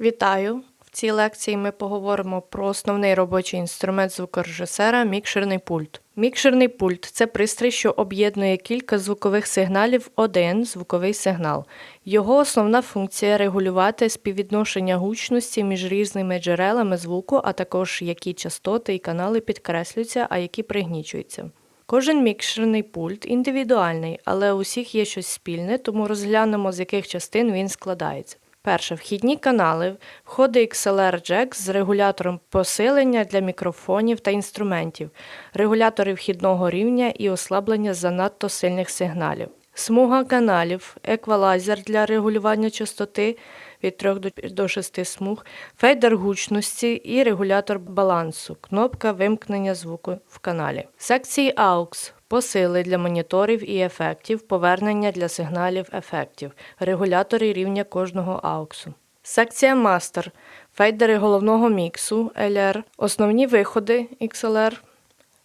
Вітаю! В цій лекції ми поговоримо про основний робочий інструмент звукорежисера мікшерний пульт. Мікшерний пульт це пристрій, що об'єднує кілька звукових сигналів один звуковий сигнал. Його основна функція регулювати співвідношення гучності між різними джерелами звуку, а також які частоти і канали підкреслюються, а які пригнічуються. Кожен мікшерний пульт індивідуальний, але у всіх є щось спільне, тому розглянемо, з яких частин він складається. Перше вхідні канали, входи XLR Jack з регулятором посилення для мікрофонів та інструментів, регулятори вхідного рівня і ослаблення занадто сильних сигналів. Смуга каналів, еквалайзер для регулювання частоти від 3 до- до 6 смуг, фейдер гучності і регулятор балансу, кнопка вимкнення звуку в каналі. Секції AUX посили для моніторів і ефектів, повернення для сигналів ефектів, регулятори рівня кожного AUX. Секція Master, фейдери головного міксу LR, основні виходи XLR,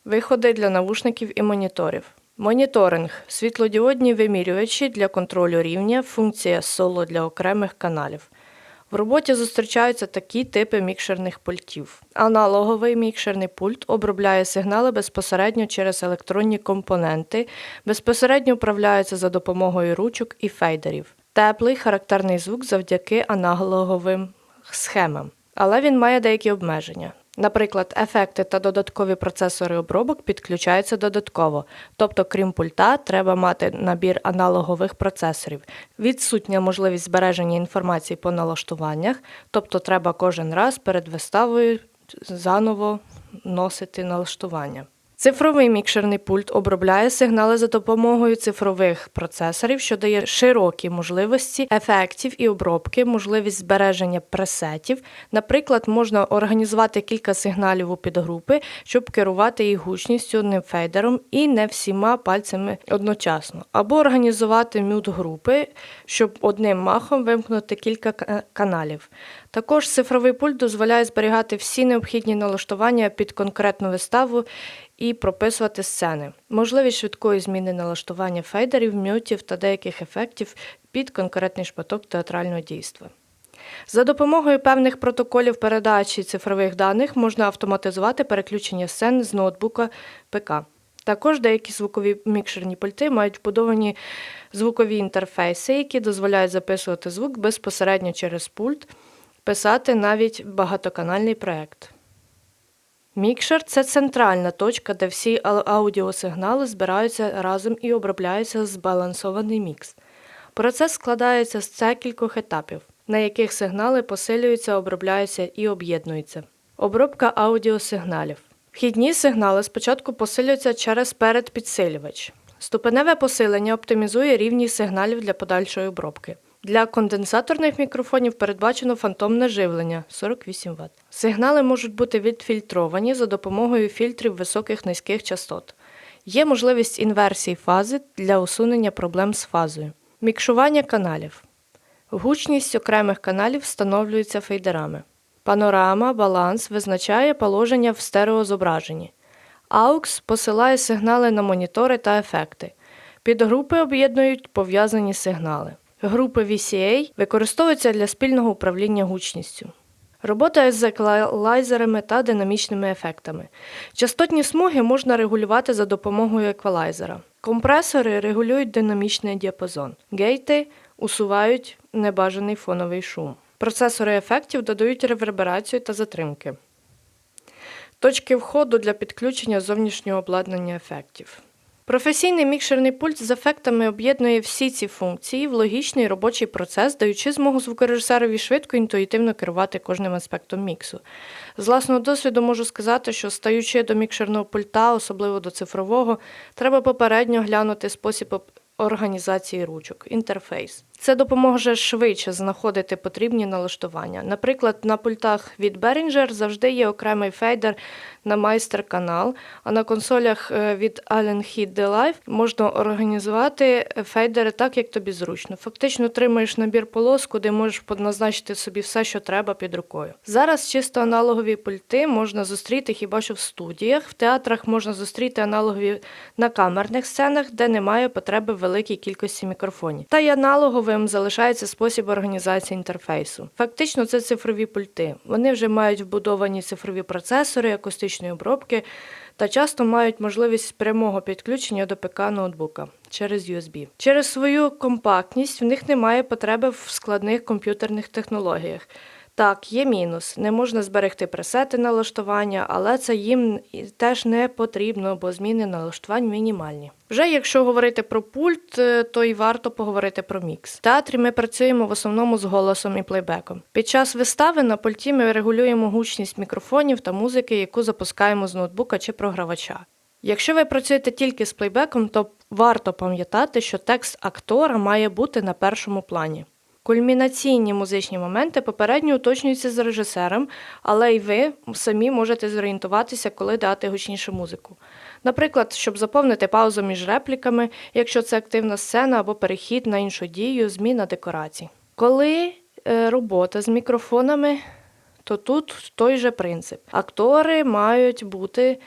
Виходи для навушників і моніторів. Моніторинг світлодіодні вимірювачі для контролю рівня, функція соло для окремих каналів. В роботі зустрічаються такі типи мікшерних пультів. Аналоговий мікшерний пульт обробляє сигнали безпосередньо через електронні компоненти, безпосередньо управляється за допомогою ручок і фейдерів. Теплий характерний звук завдяки аналоговим схемам, але він має деякі обмеження. Наприклад, ефекти та додаткові процесори обробок підключаються додатково, тобто, крім пульта, треба мати набір аналогових процесорів. Відсутня можливість збереження інформації по налаштуваннях, тобто треба кожен раз перед виставою заново носити налаштування. Цифровий мікшерний пульт обробляє сигнали за допомогою цифрових процесорів, що дає широкі можливості ефектів і обробки, можливість збереження пресетів. Наприклад, можна організувати кілька сигналів у підгрупи, щоб керувати їх гучністю одним фейдером і не всіма пальцями одночасно, або організувати мют групи, щоб одним махом вимкнути кілька каналів. Також цифровий пульт дозволяє зберігати всі необхідні налаштування під конкретну виставу і прописувати сцени. Можливість швидкої зміни налаштування фейдерів, мютів та деяких ефектів під конкретний шматок театрального дійства. За допомогою певних протоколів передачі цифрових даних можна автоматизувати переключення сцен з ноутбука ПК. Також деякі звукові мікшерні пульти мають вбудовані звукові інтерфейси, які дозволяють записувати звук безпосередньо через пульт, писати навіть багатоканальний проект. Мікшер це центральна точка, де всі аудіосигнали збираються разом і обробляється збалансований мікс. Процес складається з декількох етапів, на яких сигнали посилюються, обробляються і об'єднуються. Обробка аудіосигналів. Вхідні сигнали спочатку посилюються через передпідсилювач. Ступеневе посилення оптимізує рівність сигналів для подальшої обробки. Для конденсаторних мікрофонів передбачено фантомне живлення 48 Вт. Сигнали можуть бути відфільтровані за допомогою фільтрів високих низьких частот. Є можливість інверсії фази для усунення проблем з фазою. Мікшування каналів. Гучність окремих каналів встановлюється фейдерами. Панорама, баланс визначає положення в стереозображенні. AUX посилає сигнали на монітори та ефекти. Підгрупи об'єднують пов'язані сигнали. Групи VCA використовуються для спільного управління гучністю. Робота з еквалайзерами та динамічними ефектами. Частотні смуги можна регулювати за допомогою еквалайзера. Компресори регулюють динамічний діапазон. Гейти усувають небажаний фоновий шум. Процесори ефектів додають реверберацію та затримки. Точки входу для підключення зовнішнього обладнання ефектів. Професійний мікшерний пульт з ефектами об'єднує всі ці функції в логічний робочий процес, даючи змогу звукорежисерові швидко інтуїтивно керувати кожним аспектом міксу. З власного досвіду можу сказати, що стаючи до мікшерного пульта, особливо до цифрового, треба попередньо глянути спосіб організації ручок, інтерфейс. Це допоможе швидше знаходити потрібні налаштування. Наприклад, на пультах від Behringer завжди є окремий фейдер на майстер-канал, а на консолях е, від Allen Heat Live можна організувати фейдери так, як тобі зручно. Фактично отримуєш набір полос, куди можеш назначити собі все, що треба під рукою. Зараз чисто аналогові пульти можна зустріти хіба що в студіях. В театрах можна зустріти аналогові на камерних сценах, де немає потреби в великій кількості мікрофонів. Та й аналоговий аналоговим залишається спосіб організації інтерфейсу. Фактично, це цифрові пульти. Вони вже мають вбудовані цифрові процесори, акустичної обробки та часто мають можливість прямого підключення до ПК ноутбука через USB. Через свою компактність в них немає потреби в складних комп'ютерних технологіях. Так, є мінус. Не можна зберегти пресети налаштування, але це їм теж не потрібно, бо зміни налаштувань мінімальні. Вже якщо говорити про пульт, е, то й варто поговорити про мікс. В театрі ми працюємо в основному з голосом і плейбеком. Під час вистави на пульті ми регулюємо гучність мікрофонів та музики, яку запускаємо з ноутбука чи програвача. Якщо ви працюєте тільки з плейбеком, то варто пам'ятати, що текст актора має бути на першому плані. Кульмінаційні музичні моменти попередньо уточнюються з режисером, але й ви самі можете зорієнтуватися, коли дати гучнішу музику. Наприклад, щоб заповнити паузу між репліками, якщо це активна сцена або перехід на іншу дію, зміна декорацій. Коли е, робота з мікрофонами, то тут той же принцип. Актори мають бути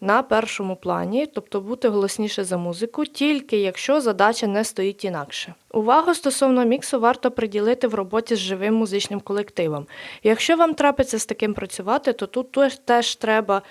на першому плані, тобто бути голосніше за музику, тільки якщо задача не стоїть інакше. Увагу стосовно міксу варто приділити в роботі з живим музичним колективом. Якщо вам трапиться з таким працювати, то тут теж- треба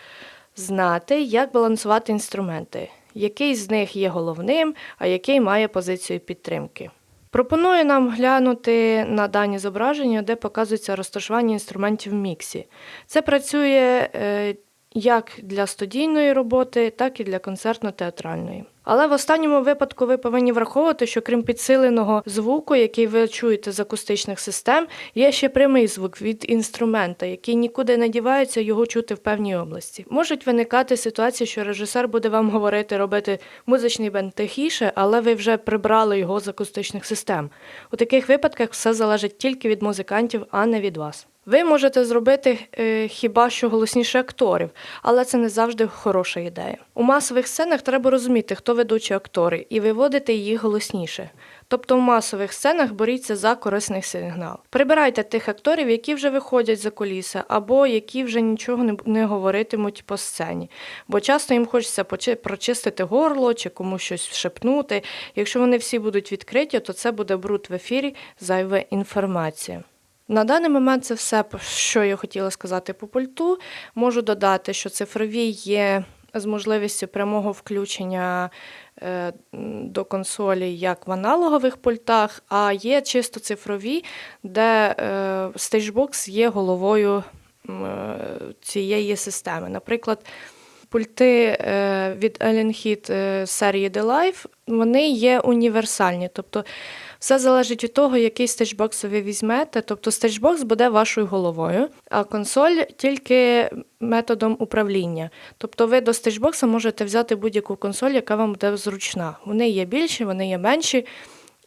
знати, як балансувати інструменти, який з них є головним, а який має позицію підтримки. Пропоную нам глянути на дані зображення, де показується розташування інструментів в міксі. Це працює е, як для студійної роботи, так і для концертно-театральної. Але в останньому випадку ви повинні враховувати, що крім підсиленого звуку, який ви чуєте з акустичних систем, є ще прямий звук від інструмента, який нікуди не дівається, його чути в певній області. Можуть виникати ситуації, що режисер буде вам говорити робити музичний бенд тихіше, але ви вже прибрали його з акустичних систем. У таких випадках все залежить тільки від музикантів, а не від вас. Ви можете зробити е, хіба що голосніше акторів, але це не завжди хороша ідея. У масових сценах треба розуміти, хто ведучі актори, і виводити їх голосніше. Тобто в масових сценах боріться за корисний сигнал. Прибирайте тих акторів, які вже виходять за куліси, або які вже нічого не, говоритимуть по сцені. Бо часто їм хочеться прочистити горло чи комусь щось шепнути. Якщо вони всі будуть відкриті, то це буде бруд в ефірі, зайва інформація. На даний момент це все, що я хотіла сказати по пульту. Можу додати, що цифрові є з можливістю прямого включення е, до консолі як в аналогових пультах, а є чисто цифрові, де е, Stagebox є головою е, цієї системи. Наприклад, пульти від Alien Heat серії The Life, вони є універсальні. Тобто все залежить від того, який стейджбокс ви візьмете. Тобто стейджбокс буде вашою головою, а консоль тільки методом управління. Тобто ви до стейджбокса можете взяти будь-яку консоль, яка вам буде зручна. Вони є більші, вони є менші.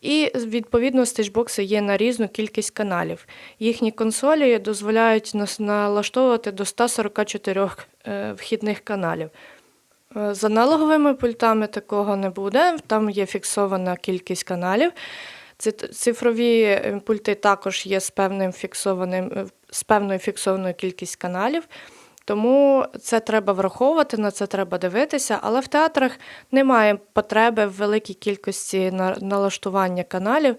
І відповідно стейджбокси є на різну кількість каналів. Їхні консолі дозволяють налаштовувати до 144 е, вхідних каналів. Е, З аналоговими пультами такого не буде, там є фіксована кількість каналів. Ци- Цифрові е, пульти також є з певним фіксованим, е, з певною фіксованою кількістю каналів. Тому це треба враховувати, на це треба дивитися, але в театрах немає потреби в великій кількості налаштування каналів.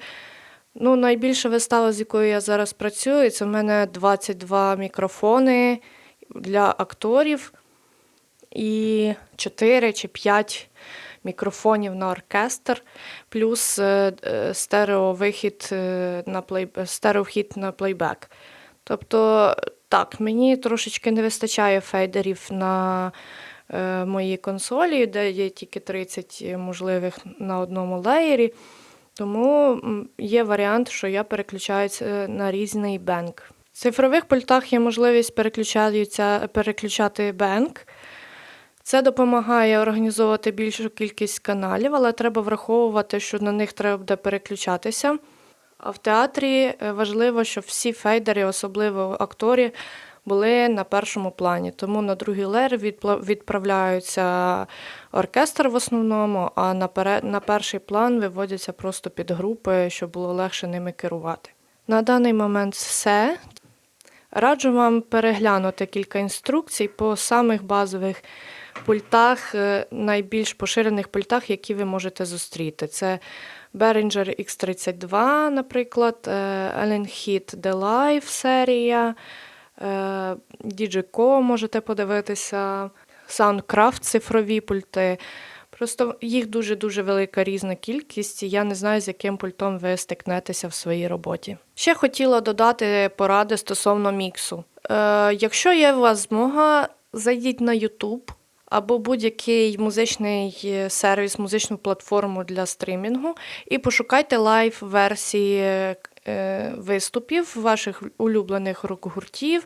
Ну, найбільша вистава, з якою я зараз працюю, це в мене 22 мікрофони для акторів і 4 чи 5 мікрофонів на оркестр, плюс е, е, стереовихід е, на плей... стереовхід на плейбек. Тобто, так, мені трошечки не вистачає фейдерів на моїй консолі, де є тільки 30 можливих на одному леєрі. Тому є варіант, що я переключаюся на різний бенк. В цифрових пультах є можливість переключати бенк. Це допомагає організовувати більшу кількість каналів, але треба враховувати, що на них треба буде переключатися. А в театрі е, важливо, щоб всі фейдери, особливо акторі, були на першому плані. Тому на другий лер відправляються оркестр в основному, а на перший план виводяться просто підгрупи, щоб було легше ними керувати. На даний момент все. Раджу вам переглянути кілька інструкцій по самих базових пультах, е, найбільш поширених пультах, які ви можете зустріти. Це Behringer X32, наприклад, е, Allen Heat The Live серія, е, DJCO можете подивитися, Soundcraft цифрові пульти. Просто їх дуже-дуже велика різна кількість, і я не знаю, з яким пультом ви стикнетеся в своїй роботі. Ще хотіла додати поради стосовно міксу. Е, якщо є у вас змога, зайдіть на YouTube або будь-який музичний е, сервіс, музичну платформу для стримінгу і пошукайте лайв-версії е, виступів ваших улюблених рок-гуртів,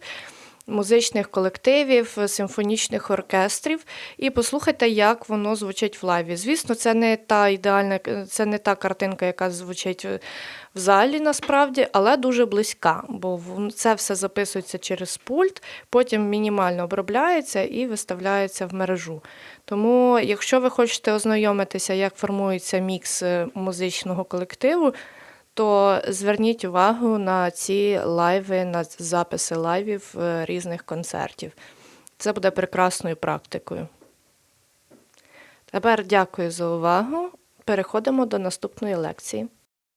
музичних колективів, симфонічних оркестрів, і послухайте, як воно звучить в лайві. Звісно, це не та ідеальна, це не та картинка, яка звучить е, в залі насправді, але дуже близька, бо це все записується через пульт, потім мінімально обробляється і виставляється в мережу. Тому, якщо ви хочете ознайомитися, як формується мікс е, музичного колективу, то зверніть увагу на ці лайви, на записи лайвів е, різних концертів. Це буде прекрасною практикою. Тепер дякую за увагу. Переходимо до наступної лекції.